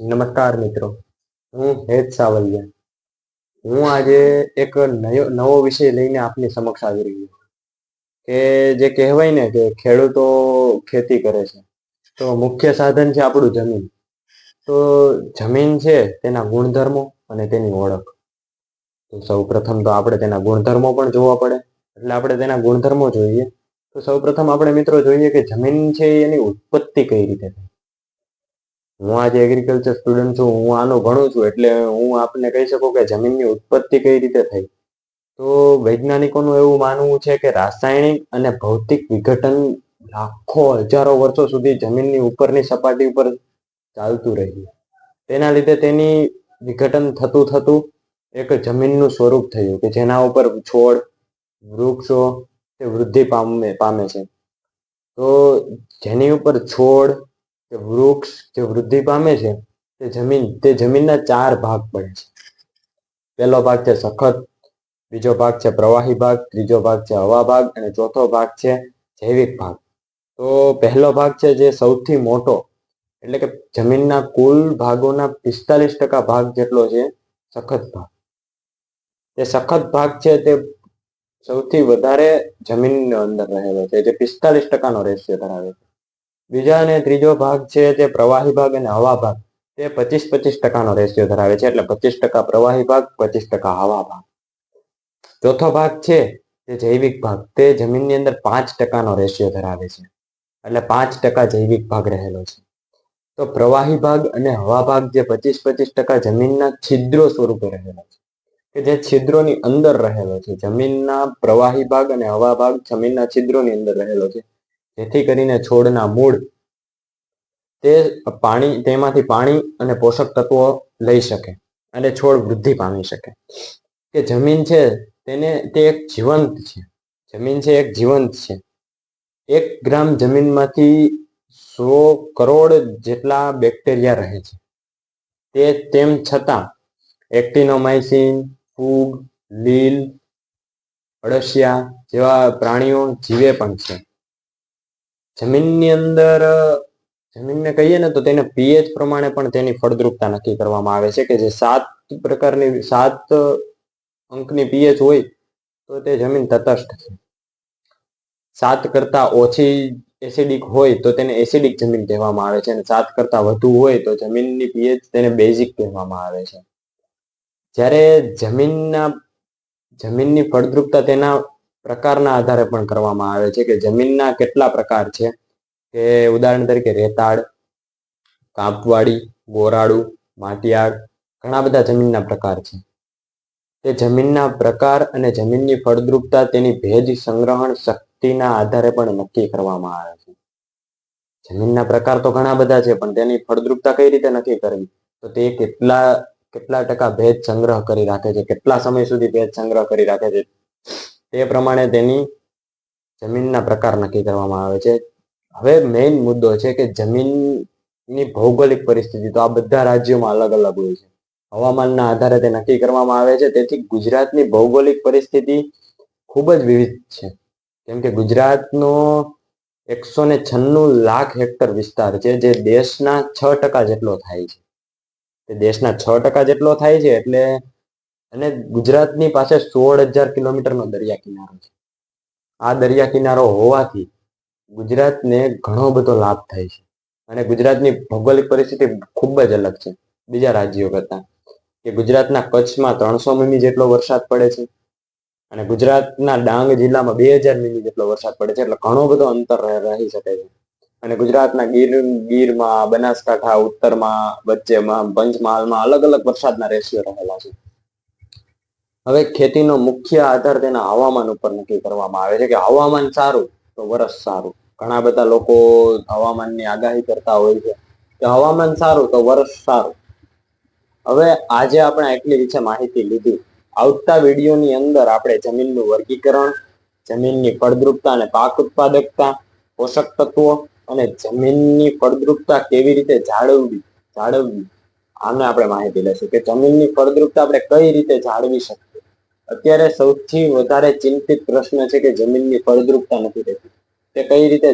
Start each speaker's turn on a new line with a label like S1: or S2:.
S1: નમસ્કાર મિત્રો. હું હેત સાવલિયા. હું આજે એક નવો વિષય લઈને આપની સમક્ષ આવી રહ્યો કે જે કહેવાય ને કે ખેડૂતો ખેતી કરે છે. તો મુખ્ય સાધન છે આપણું જમીન. તો જમીન છે તેના ગુણધર્મો અને તેની ઓળખ. તો સૌ પ્રથમ તો આપણે તેના ગુણધર્મો પણ જોવા પડે. એટલે આપણે તેના ગુણધર્મો જોઈએ. તો સૌ પ્રથમ આપણે મિત્રો જોઈએ કે જમીન છે એની ઉત્પત્તિ કઈ રીતે થઈ હું આજે એગ્રીકલ્ચર સ્ટુડન્ટ છું, હું આનું ભણું છું, એટલે હું આપને કહી શકું કે જમીનની ઉત્પત્તિ કઈ રીતે થઈ. તો વૈજ્ઞાનિકોનું એવું માનવું છે કે રાસાયણિક અને ભૌતિક વિઘટન લાખો હજારો વર્ષો સુધી જમીનની ઉપરની સપાટી ઉપર ચાલતું રહ્યું. તેના લીધે તેની વિઘટન થતું થતું એક જમીનનું સ્વરૂપ થયું કે જેના ઉપર છોડ, વૃક્ષો તે વૃદ્ધિ પામે પામે છે. તો જેની ઉપર છોડ કે વૃક્ષ, જે વૃદ્ધિ પામે છે, તે જમીન, તે જમીનના ચાર ભાગ પડે છે. પહેલો ભાગ છે સખત, બીજો ભાગ છે પ્રવાહી ભાગ, ત્રીજો ભાગ છે હવા ભાગ અને ચોથો ભાગ છે જૈવિક ભાગ. તો પહેલો ભાગ છે જે સૌથી મોટો, એટલે કે જમીનના કુલ ભાગોના પિસ્તાલીસ ટકા ભાગ જેટલો છે સખત ભાગ. તે સખત ભાગ છે તે સૌથી વધારે જમીનની અંદર રહેલો છે, જે પિસ્તાલીસ ટકાનો રેશિયો ધરાવે છે. બીજા અને ત્રીજો ભાગ છે તે પ્રવાહી ભાગ અને હવા ભાગ. તે પચીસ પચીસ ટકાનો રેશિયો ધરાવે છે, એટલે પચીસ ટકા પ્રવાહી ભાગ, પચીસ ટકા હવા ભાગ. ચોથો ભાગ છે તે જૈવિક ભાગ. તે જમીનની અંદર પાંચ ટકાનો રેશિયો ધરાવે છે, એટલે પાંચ ટકા જૈવિક ભાગ રહેલો છે. તો પ્રવાહી ભાગ અને હવા ભાગ જે પચીસ પચીસ ટકા જમીનના છિદ્રો સ્વરૂપે રહેલો છે, કે જે છિદ્રોની અંદર રહેલો છે. જમીનના પ્રવાહી ભાગ અને હવા ભાગ જમીનના છિદ્રોની અંદર રહેલો છે. જેથી કરીને છોડના મૂળ તે પાણી, તેમાંથી પાણી અને પોષક તત્વો લઈ શકે અને છોડ વૃદ્ધિ પામી શકે. કે જમીન છે તેને તે એક જીવંત છે. જમીન છે એક જીવંત છે. એક ગ્રામ જમીનમાંથી સો કરોડ જેટલા બેક્ટેરિયા રહે છે. તે તેમ છતાં એક્ટિનોમાઇસિન, ફૂગ, લીલ, અળસિયા જેવા પ્રાણીઓ જીવે પણ છે. જમીનની અંદર, જમીનને કહીએ ને તો તેને પીએચ પ્રમાણે પણ તેની ફળદ્રુપતા નક્કી કરવામાં આવે છે કે જે સાત પ્રકારની, સાત અંકની પીએચ હોય તો તે જમીન તટસ્થ છે. સાત કરતા ઓછી એસિડિક હોય તો તેને એસિડિક જમીન કહેવામાં આવે છે અને સાત કરતા વધુ હોય તો જમીનની પીએચ તેને બેઝિક કહેવામાં આવે છે. જ્યારે જમીનના, જમીનની ફળદ્રુપતા તેના પ્રકારના આધારે પણ કરવામાં આવે છે કે જમીનના કેટલા પ્રકાર છે? કે ઉદાહરણ તરીકે રેતાળ કાંપવાળી ગોરાળુ માટિયાળ, ઘણા બધા જમીનના પ્રકાર છે. તે જમીનના પ્રકાર અને જમીનની ફળદ્રુપતા તેની ભેજ સંગ્રહણ શક્તિના આધારે પણ નક્કી કરવામાં આવે છે. જમીનના પ્રકાર તો ઘણા બધા છે, પણ તેની ફળદ્રુપતા કઈ રીતે નક્કી કરવી? તો તે કેટલા કેટલા ટકા ભેજ સંગ્રહ કરી રાખે છે? કેટલા સમય સુધી ભેજ સંગ્રહ કરી રાખે છે? તે પ્રમાણે તેની જમીનના પ્રકાર નક્કી કરવામાં આવે છે. હવે મેઇન મુદ્દો છે કે જમીનની ભૌગોલિક પરિસ્થિતિ તો આ બધા રાજ્યોમાં અલગ અલગ હોય છે. હવામાનના આધારે તે નક્કી કરવામાં આવે છે. તેથી ગુજરાતની ભૌગોલિક પરિસ્થિતિ ખૂબ જ વિવિધ છે. કેમ કે ગુજરાતનો એકસો ને છન્નું લાખ હેક્ટર વિસ્તાર છે જે દેશના છ ટકા જેટલો થાય છે. દેશના છ ટકા જેટલો થાય છે એટલે અને ગુજરાતની પાસે સોળ હજાર કિલોમીટરનો દરિયા કિનારો છે. આ દરિયા કિનારો હોવાથી ગુજરાતને ઘણો બધો લાભ થાય છે. અને ગુજરાતની ભૌગોલિક પરિસ્થિતિ ખૂબ જ અલગ છે. બીજા રાજ્યો કરતા કે ગુજરાતના કચ્છમાં ત્રણસો મીમી જેટલો વરસાદ પડે છે અને ગુજરાતના ડાંગ જિલ્લામાં બે હજાર મીમી જેટલો વરસાદ પડે છે. એટલે ઘણો બધો અંતર રહી શકે છે. અને ગુજરાતના ગીર, ગીરમાં, બનાસકાંઠા, ઉત્તરમાં, વચ્ચેમાં, પંચમહાલમાં અલગ અલગ વરસાદના રેશિયો રહેલા છે. હવે ખેતીનો મુખ્ય આધાર તેના હવામાન ઉપર નક્કી કરવામાં આવે છે કે હવામાન સારું તો વરસ સારું. ઘણા બધા લોકો હવામાનની આગાહી કરતા હોય છે કે હવામાન સારું તો વરસ સારું. હવે આજે આપણે આટલી વિશે માહિતી લીધી. આવતા વિડીયોની અંદર આપણે જમીનનું વર્ગીકરણ, જમીનની ફળદ્રુપતા અને પાક ઉત્પાદકતા, પોષક તત્વો અને જમીનની ફળદ્રુપતા કેવી રીતે જાળવવી જાળવવી, આને આપણે માહિતી લેશું કે જમીનની ફળદ્રુપતા આપણે કઈ રીતે જાળવી શકીએ? અત્યારે સૌથી વધારે ચિંતિત પ્રશ્ન છે કે જમીનની ફળદ્રુપતા નથી રહેતી. તે કઈ રીતે